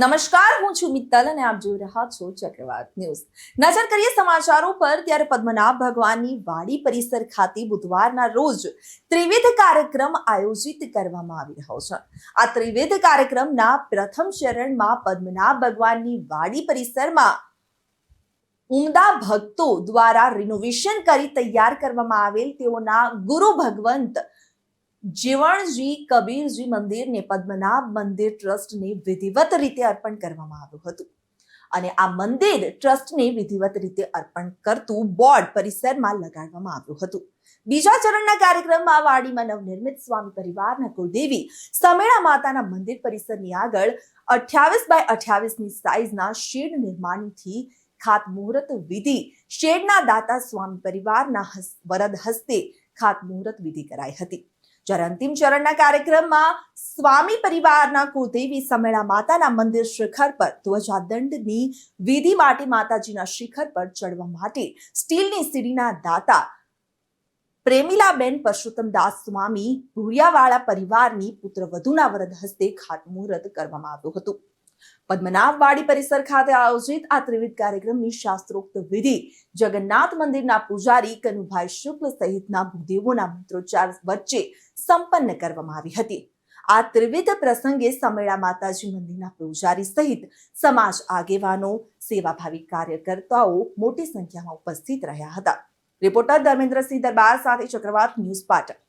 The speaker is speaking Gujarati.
નમસ્કાર, હું છું મિત્તલ અને આપ જોઈ રહ્યા છો ચક્રવાત ન્યૂઝ. નજર કરીએ સમાચારો પર, ત્યારે પદ્મનાભ ભગવાનની વાડી પરિસર ખાતે બુધવારના રોજ ત્રિવિધ કાર્યક્રમ આયોજિત કરવામાં આવી રહ્યો છે. આ ત્રિવિધ કાર્યક્રમના પ્રથમ ચરણમાં પદ્મનાભ ભગવાનની વાડી પરિસરમાં ઉમદા ભક્તો દ્વારા રિનોવેશન કરી તૈયાર કરવામાં આવેલ તેઓના ગુરુ ભગવંત જીવણજી કબીરજી મંદિરને પદ્મનાભ મંદિર ટ્રસ્ટને વિધિવત રીતે અર્પણ કરવામાં આવ્યું હતું. અને આ મંદિર ટ્રસ્ટને વિધિવત રીતે અર્પણ કરતું બોર્ડ પરિસરમાં લગાડવામાં આવ્યું હતું. બીજા ચરણના કાર્યક્રમમાં વાડીમાં નવનિર્મિત સ્વામી પરિવારના કુળદેવી સમેળા માતાના મંદિર પરિસરની આગળ અઠ્યાવીસ બાય અઠ્યાવીસની સાઇઝના શેડ નિર્માણથી ખાતમુહૂર્ત વિધિ શેડના દાતા સ્વામી પરિવારના વરદ હસ્તે ખાતમુહૂર્ત વિધિ કરાઈ હતી. જ્યારે અંતિમ ચરણના કાર્યક્રમમાં સ્વામી પરિવારના કુળદેવી સમેળા માતાના મંદિર શિખર પર ધ્વજાદંડની વિધિ માટે માતાજીના શિખર પર ચડવા માટે સ્ટીલની સીડીના દાતા પ્રેમિલાબેન પરશુત્તમદાસ સ્વામી ભૂરિયાવાળા પરિવારની પુત્રવધુના વરદ હસ્તે ખાતમુહૂર્ત કરવામાં આવ્યું હતું. પદ્મનાભ વાડી પરિસર ખાતે આયોજિત આ ત્રિવિધ કાર્યક્રમની શાસ્ત્રોક્ત વિધિ જગન્નાથ મંદિરના પૂજારી કનુભાઈ શુક્લ સહિતના ભૂદેવોના મંત્રોચ્ચાર વચ્ચે સંપન્ન કરવામાં આવી હતી. આ ત્રિવિધ પ્રસંગે સમેળા માતાજી મંદિરના પૂજારી સહિત સમાજ આગેવાનો, સેવાભાવી કાર્યકર્તાઓ મોટી સંખ્યામાં ઉપસ્થિત રહ્યા હતા. રિપોર્ટર ધર્મેન્દ્રસિંહ દરબાર સાથે ચક્રવાત ન્યૂઝ પાટણ.